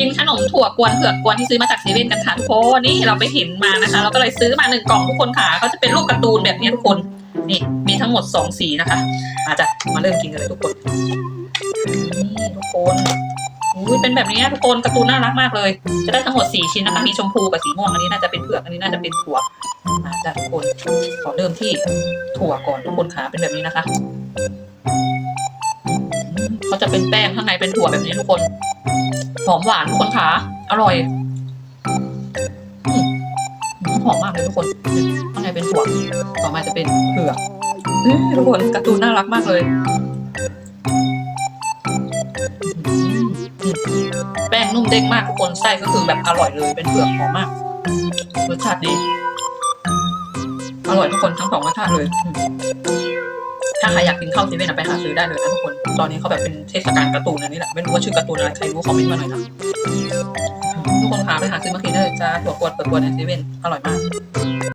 กินขนมถั่วกวนเผือกกวนที่ซื้อมาจากเซเว่นกันค่ะทุกคนนี่เราไปเห็นมานะคะ เราก็เลยซื้อมาหนึ่งกล่องทุกคนค่ะก็จะเป็นรูปการ์ตูนแบบนี้ทุกคนนี่มีทั้งหมดสองสีนะคะอาจจะมาเริ่มกินกันเลยทุกคนนี่ทุกคนอุ้ยเป็นแบบนี้ทุกคนการ์ตูนน่ารักมากเลย จะได้ทั้งหมดสี่ชิ้นนะคะมีชมพูกับสีม่วงอันนี้น่าจะเป็นเผือกอันนี้น่าจะเป็นถั่วมาจ้ะทุกคนขอเริ่มที่ถั่วก่อนทุกคนค่ะเป็นแบบนี้นะคะ อืมเขาจะเป็นแป้งข้างในเป็นถั่วแบบนี้ทุกคน หอมหวานทุกคนค่ะอร่อยหอมมากเลยทุกคนข้างในเป็นถั่วต่อมาจะเป็นเผือกทุกคนการ์ตูนน่ารักมากเลย แป้งนุ่มเด้งมากทุกคนไส้ก็คือแบบอร่อยเลยเป็นเผือกหอมมากรสชาติดีอร่อยทุกคนทั้งสองรสชาติเลย ถ้าใครอยากกินข้าวเซเว่นไปหาซื้อได้เลยนะทุกคน ตอนนี้เขาแบบเป็นเทศกาลการ์ตูนอันนี้แหละไม่รู้ว่าชื่อการ์ตูนอะไรใครรู้คอมเมนต์มาหน่อยนะทุกคนพาไปหาซื้อมากินได้จ้าถั่วกวนเปิดกวนในเซเว่นอร่อยมาก